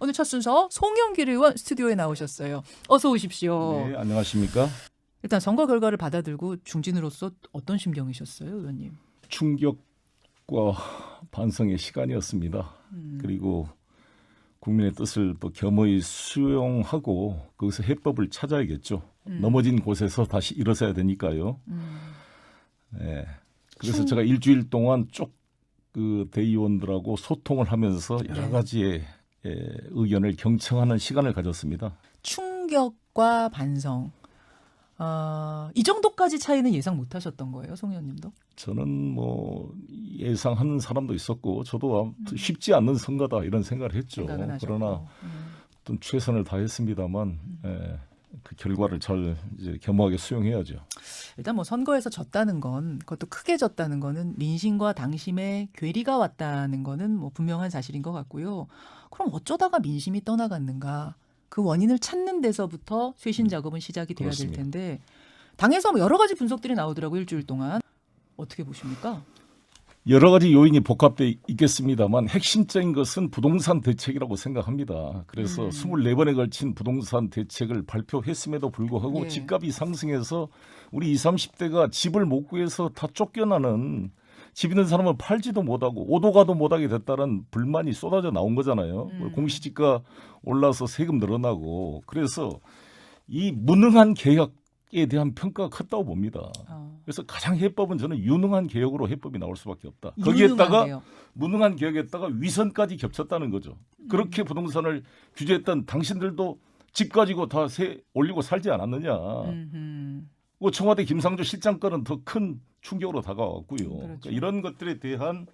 오늘 첫 순서 송영길 의원 스튜디오에 나오셨어요. 어서 오십시오. 네, 안녕하십니까? 일단 선거 결과를 받아들고 중진으로서 어떤 심경이셨어요, 의원님? 충격과 반성의 시간이었습니다. 음. 그리고 국민의 뜻을 또 겸허히 수용하고 거기서 해법을 찾아야겠죠. 음. 넘어진 곳에서 다시 일어서야 되니까요. 음. 네. 그래서 충- 제가 일주일 동안 쭉 그 대의원들하고 소통을 하면서 여러 네. 가지의 예, 의견을 경청하는 시간을 가졌습니다. 충격과 반성. 아, 이 정도까지 차이는 예상 못 하셨던 거예요, 송 의원님도? 저는 뭐 예상하는 사람도 있었고 저도 쉽지 않는 선거다 이런 생각을 했죠. 음. 그러나 음. 어떤 최선을 다했습니다만 예, 그 결과를 잘 이제 겸허하게 수용해야죠. 일단 뭐 선거에서 졌다는 건 그것도 크게 졌다는 거는 민심과 당심의 괴리가 왔다는 거는 뭐 분명한 사실인 것 같고요. 그럼 어쩌다가 민심이 떠나갔는가? 그 원인을 찾는 데서부터 쇄신 작업은 시작이 돼야 될 음. 텐데 당에서 뭐 여러 가지 분석들이 나오더라고 요 일주일 동안 어떻게 보십니까? 여러 가지 요인이 복합돼 있겠습니다만 핵심적인 것은 부동산 대책이라고 생각합니다. 그래서 음. 24번에 걸친 부동산 대책을 발표했음에도 불구하고 예. 집값이 상승해서 우리 20, 30대가 집을 못 구해서 다 쫓겨나는 집 있는 사람은 팔지도 못하고 오도 가도 못하게 됐다는 불만이 쏟아져 나온 거잖아요. 음. 공시지가 올라서 세금 늘어나고 그래서 이 무능한 개혁 에 대한 평가가 컸다고 봅니다. 어, 그래서 가장 해법은 저는 유능한 개혁으로 해법이 나올 수밖에 없다. 거기에다가. 무능한 개혁에다가 위선까지 겹쳤다는 거죠. 음. 그렇게 부동산을 규제했던 당신들도 집 가지고 다 세 올리고 살지 않았느냐. 음흠. 그 청와대 김상조 실장 건은 더 큰 충격으로 다가왔고요. 그렇죠. 그러니까 이런 것들에 대한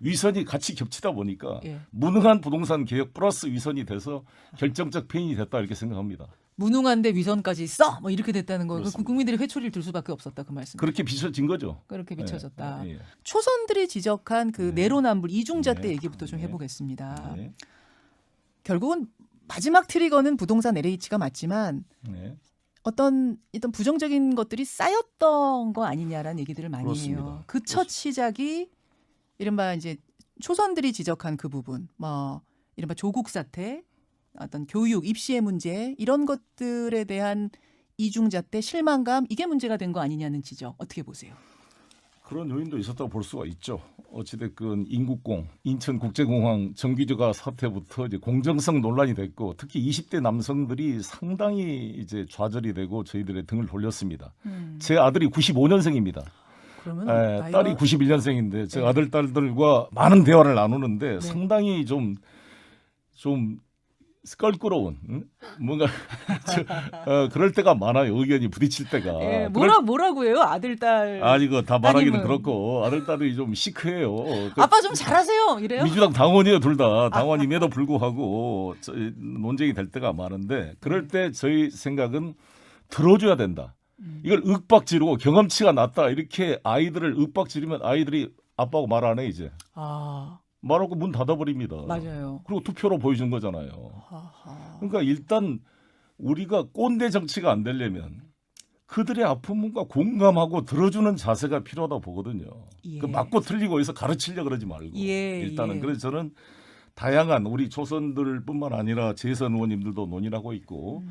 위선이 같이 겹치다 보니까 예. 무능한 부동산 개혁 플러스 위선이 돼서 결정적 페인이 됐다 이렇게 생각합니다. 무능한데 위선까지 써! 뭐 이렇게 됐다는 거. 그 그렇습니다. 국민들이 회초리를 들 수밖에 없었다 그 말씀. 그렇게 비춰진 거죠. 그렇게 비춰졌다. 예, 예. 초선들이 지적한 그 네. 내로남불 이중잣대 네. 얘기부터 좀 네. 해보겠습니다. 네. 결국은 마지막 트리거는 부동산 LH가 맞지만 네. 어떤 어떤 부정적인 것들이 쌓였던 거 아니냐라는 얘기들을 많이 그렇습니다. 해요. 그첫 그렇습니다. 시작이 이른바 이제 초선들이 지적한 그 부분, 뭐 이른바 조국 사태, 어떤 교육, 입시의 문제 이런 것들에 대한 이중잣대, 실망감 이게 문제가 된 거 아니냐는 지적 어떻게 보세요? 그런 요인도 있었다고 볼 수가 있죠. 어찌됐건 인국공, 인천국제공항 정규조가 사태부터 이제 공정성 논란이 됐고 특히 20대 남성들이 상당히 이제 좌절이 되고 저희들의 등을 돌렸습니다. 음, 제 아들이 95년생입니다. 그러면 에, 나이가- 딸이 91년생인데 제 네. 아들 딸들과 많은 대화를 나누는데 네. 상당히 좀좀 껄끄러운 응? 뭔가 저, 어, 그럴 때가 많아요. 의견이 부딪힐 때가. 예, 그럴 뭐라 뭐라고 해요 아들 딸아 이거 다 말하기는 따님은. 그렇고 아들 딸이 좀 시크해요. 그 아빠 좀 잘하세요 이래요? 민주당 당원이에요 둘 다 당원임에도 불구하고 저- 논쟁이 될 때가 많은데 그럴 때 저희 생각은 들어줘야 된다. 음. 이걸 윽박지르고 경험치가 낮다 이렇게 아이들을 윽박지르면 아이들이 아빠하고 말 안 해 이제 아 말하고 문 닫아버립니다. 맞아요. 그리고 투표로 보여준 거잖아요. 하하. 그러니까 일단 우리가 꼰대 정치가 안 되려면 그들의 아픔과 공감하고 들어주는 자세가 필요하다 고 보거든요. 예. 그 맞고 틀리고 해서 가르치려 그러지 말고 예, 일단은 예. 그래서 저는 다양한 우리 조선들뿐만 아니라 재선 의원님들도 논의하고 있고 음.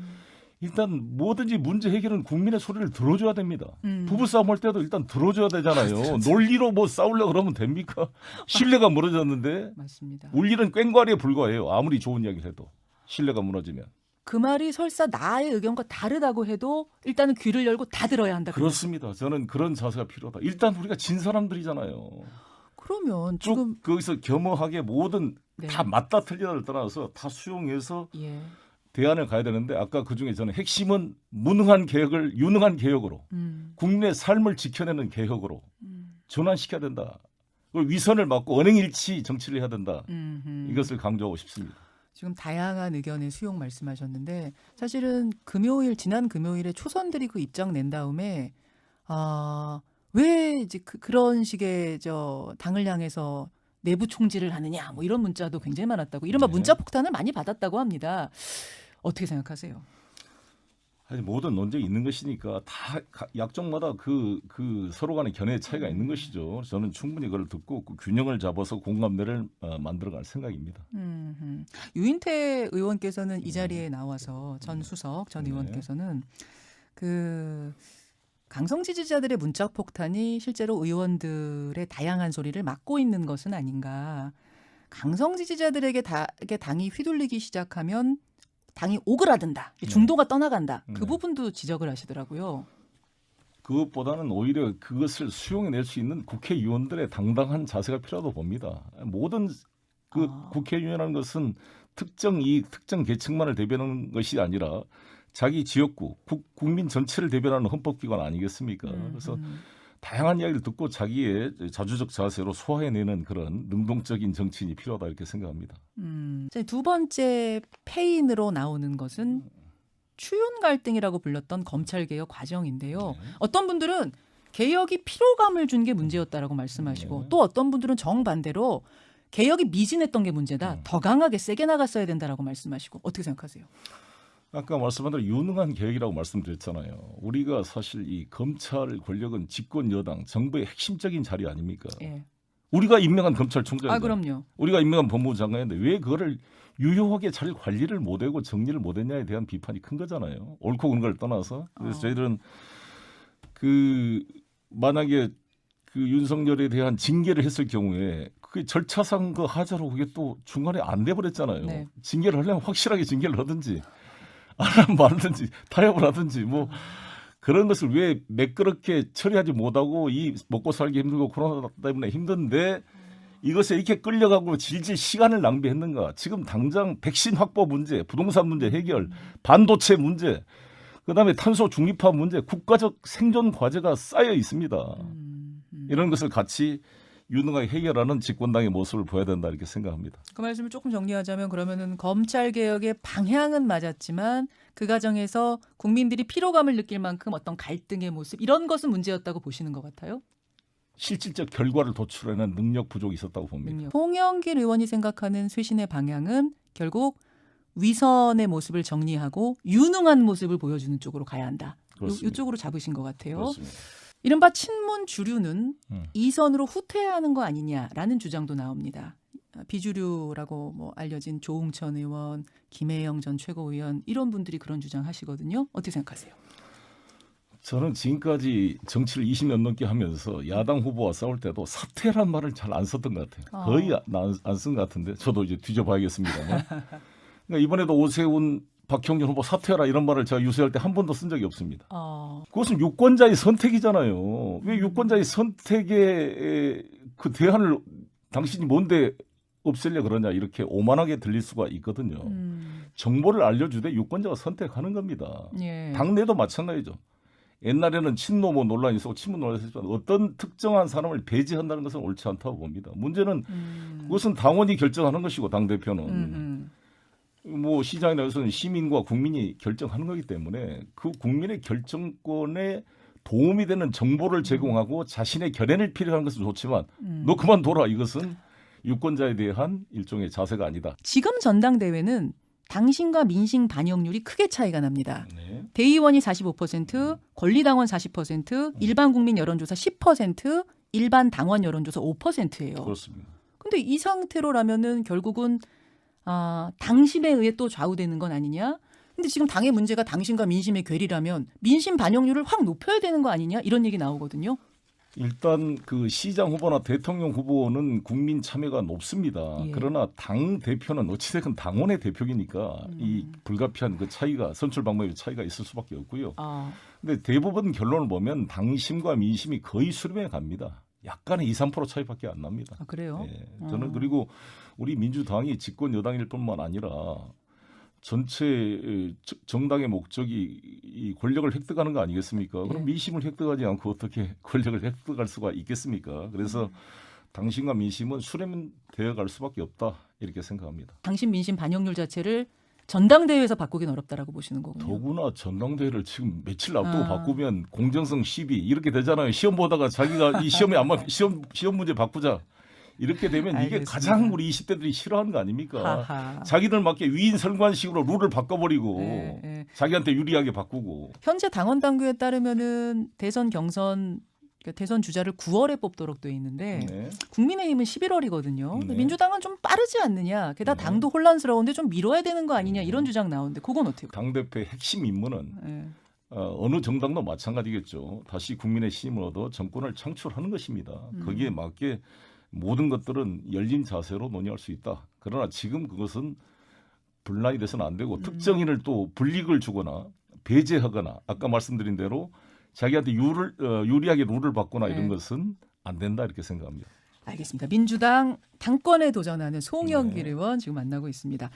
일단 뭐든지 문제 해결은 국민의 소리를 들어줘야 됩니다. 음. 부부싸움 할 때도 일단 들어줘야 되잖아요. 논리로 뭐 싸우려 그러면 됩니까? 신뢰가 무너졌는데 맞습니다. 울리는 꽹과리에 불과해요. 아무리 좋은 이야기를 해도 신뢰가 무너지면. 그 말이 설사 나의 의견과 다르다고 해도 일단은 귀를 열고 다 들어야 한다. 그렇습니다. 저는 그런 자세가 필요하다. 일단 우리가 진 사람들이잖아요. 그러면 쭉 지금 거기서 겸허하게 모든 네. 다 맞다 틀리다를 떠나서 다 수용해서 예. 대안을 가야 되는데 아까 그 중에 저는 핵심은 무능한 개혁을 유능한 개혁으로 음. 국민의 삶을 지켜내는 개혁으로 음. 전환시켜야 된다. 그리고 위선을 막고 언행일치 정치를 해야 된다. 음흠. 이것을 강조하고 싶습니다. 지금 다양한 의견의 수용 말씀하셨는데 사실은 금요일 지난 금요일에 초선들이 그 입장 낸 다음에 아왜 이제 그, 그런 식의 저 당을 향해서 내부 총질을 하느냐 뭐 이런 문자도 굉장히 많았다고 이른바 네. 문자 폭탄을 많이 받았다고 합니다. 어떻게 생각하세요? 아니, 모든 논쟁이 있는 것이니까 다 가- 약종마다 그, 그 서로 간의 견해의 차이가 있는 것이죠. 저는 충분히 그걸 듣고 그 균형을 잡아서 공감대를 어, 만들어갈 생각입니다. 음, 음. 유인태 의원께서는 이 자리에 나와서 전 수석 전 네. 의원께서는 그 강성 지지자들의 문자 폭탄이 실제로 의원들의 다양한 소리를 막고 있는 것은 아닌가. 강성 지지자들에게 다, 당이 휘둘리기 시작하면 당이 오그라든다. 네. 중도가 떠나간다. 그 네. 부분도 지적을 하시더라고요. 그것보다는 오히려 그것을 수용해낼 수 있는 국회의원들의 당당한 자세가 필요하다고 봅니다. 모든 그 아. 국회의원이라는 것은 특정 이익, 특정 계층만을 대변하는 것이 아니라 자기 지역구, 국, 국민 전체를 대변하는 헌법기관 아니겠습니까? 음, 그래서 음. 다양한 이야기를 듣고 자기의 자주적 자세로 소화해내는 그런 능동적인 정치인이 필요하다 이렇게 생각합니다. 음. 두 번째 패인으로 나오는 것은 추윤 갈등이라고 불렸던 검찰 개혁 과정인데요. 네. 어떤 분들은 개혁이 피로감을 준 게 문제였다라고 말씀하시고 네. 또 어떤 분들은 정반대로 개혁이 미진했던 게 문제다. 음. 더 강하게 세게 나갔어야 된다라고 말씀하시고 어떻게 생각하세요? 아까 말씀한 대로 유능한 계획이라고 말씀드렸잖아요. 우리가 사실 이 검찰 권력은 집권 여당 정부의 핵심적인 자리 아닙니까? 예. 우리가 임명한 검찰총장인데 아 그럼요. 우리가 임명한 법무부 장관인데 왜 그거를 유효하게 잘 관리를 못하고 정리를 못했냐에 대한 비판이 큰 거잖아요. 옳고 그른 걸 떠나서 그래서 어. 저희들은 그 만약에 그 윤석열에 대한 징계를 했을 경우에 그게 절차상 그 하자로 그게 또 중간에 안 돼버렸잖아요. 네. 징계를 하려면 확실하게 징계를 하든지 안 말든지 타협을 하든지 뭐 그런 것을 왜 매끄럽게 처리하지 못하고 이 먹고 살기 힘들고 코로나 때문에 힘든데 이것에 이렇게 끌려가고 질질 시간을 낭비했는가? 지금 당장 백신 확보 문제, 부동산 문제 해결, 반도체 문제, 그다음에 탄소 중립화 문제, 국가적 생존 과제가 쌓여 있습니다. 음, 음. 이런 것을 같이 유능하게 해결하는 집권당의 모습을 보여야 된다 이렇게 생각합니다. 그 말씀을 조금 정리하자면 그러면은 검찰 개혁의 방향은 맞았지만 그 과정에서 국민들이 피로감을 느낄 만큼 어떤 갈등의 모습 이런 것은 문제였다고 보시는 것 같아요. 실질적 결과를 도출하는 능력 부족이 있었다고 봅니다. 능력. 송영길 의원이 생각하는 쇄신의 방향은 결국 위선의 모습을 정리하고 유능한 모습을 보여주는 쪽으로 가야 한다. 요. 이쪽으로 잡으신 것 같아요. 그렇습니다. 이른바 친문 주류는 음. 이선으로 후퇴하는 거 아니냐라는 주장도 나옵니다. 비주류라고 뭐 알려진 조웅천 의원, 김혜영 전 최고위원 이런 분들이 그런 주장하시거든요. 어떻게 생각하세요? 저는 지금까지 정치를 20년 넘게 하면서 야당 후보와 싸울 때도 사퇴란 말을 잘 안 썼던 것 같아요. 어. 거의 안 쓴것 같은데 저도 이제 뒤져봐야겠습니다만. 그러니까 이번에도 오세훈, 박형준 후보 사퇴하라 이런 말을 제가 유세할 때 한 번도 쓴 적이 없습니다. 어, 그것은 유권자의 선택이잖아요. 왜 유권자의 선택에 그 대안을 당신이 뭔데 없애려 그러냐 이렇게 오만하게 들릴 수가 있거든요. 음, 정보를 알려주되 유권자가 선택하는 겁니다. 예. 당내도 마찬가지죠. 옛날에는 친노모 논란이 있었고 친문 논란이 있었지만 어떤 특정한 사람을 배제한다는 것은 옳지 않다고 봅니다. 문제는 음, 그것은 당원이 결정하는 것이고 당 대표는 음, 음. 뭐 시장이라서는 시민과 국민이 결정하는 거기 때문에 그 국민의 결정권에 도움이 되는 정보를 제공하고 자신의 결연을 필요한 것은 좋지만 음. 너 그만둬라 이것은 유권자에 대한 일종의 자세가 아니다. 지금 전당대회는 당신과 민심 반영률이 크게 차이가 납니다. 네. 대의원이 45%, 권리당원 40%, 일반 국민 여론조사 10%, 일반 당원 여론조사 5%예요. 그렇습니다. 근데 이 상태로라면은 결국은 아, 당심에 의해 또 좌우되는 건 아니냐? 근데 지금 당의 문제가 당신과 민심의 괴리라면 민심 반영률을 확 높여야 되는 거 아니냐? 이런 얘기 나오거든요. 일단 그 시장 후보나 대통령 후보는 국민 참여가 높습니다. 예. 그러나 당 대표는 어찌됐건 당원의 대표이니까 음. 이 불가피한 그 차이가 선출 방법의 차이가 있을 수밖에 없고요. 아, 근데 대부분 결론을 보면 당심과 민심이 거의 수렴해 갑니다. 약간의 2, 3% 차이밖에 안 납니다. 아, 그래요? 예, 저는 어. 그리고 우리 민주당이 집권 여당일 뿐만 아니라 전체 정당의 목적이 이 권력을 획득하는 거 아니겠습니까? 그럼 예. 민심을 획득하지 않고 어떻게 권력을 획득할 수가 있겠습니까? 그래서 음. 당신과 민심은 수렴되어 갈 수밖에 없다 이렇게 생각합니다. 당신 민심 반영률 자체를 전당대회에서 바꾸긴 어렵다라고 보시는 거군요. 더구나 전당대회를 지금 며칠 앞두고 아. 바꾸면 공정성 시비 이렇게 되잖아요. 시험 보다가 자기가 이 시험에 안 맞, 시험 시험 문제 바꾸자 이렇게 되면 이게 알겠습니다. 가장 우리 20대들이 싫어하는 거 아닙니까? 하하. 자기들 맞게 위인 설관식으로 룰을 바꿔버리고 네, 네. 자기한테 유리하게 바꾸고 현재 당원 당규에 따르면은 대선 경선 그러니까 대선 주자를 9월에 뽑도록 돼 있는데 네. 국민의힘은 11월이거든요. 네. 민주당은 좀 빠르지 않느냐. 게다가 네. 당도 혼란스러운데 좀 미뤄야 되는 거 아니냐 네. 이런 주장 나오는데 그건 어떻게? 당 대표의 핵심 임무는 예. 어, 어느 정당도 마찬가지겠죠. 다시 국민의 힘을 얻어 정권을 창출하는 것입니다. 음. 거기에 맞게 모든 것들은 열린 자세로 논의할 수 있다. 그러나 지금 그것은 분란이 돼서는 안 되고 음. 특정인을 또 불이익을 주거나 배제하거나 아까 말씀드린 대로 자기한테 유를, 어, 유리하게 룰을 바꾸나 네. 이런 것은 안 된다 이렇게 생각합니다. 알겠습니다. 민주당 당권에 도전하는 송영길 네. 의원 지금 만나고 있습니다.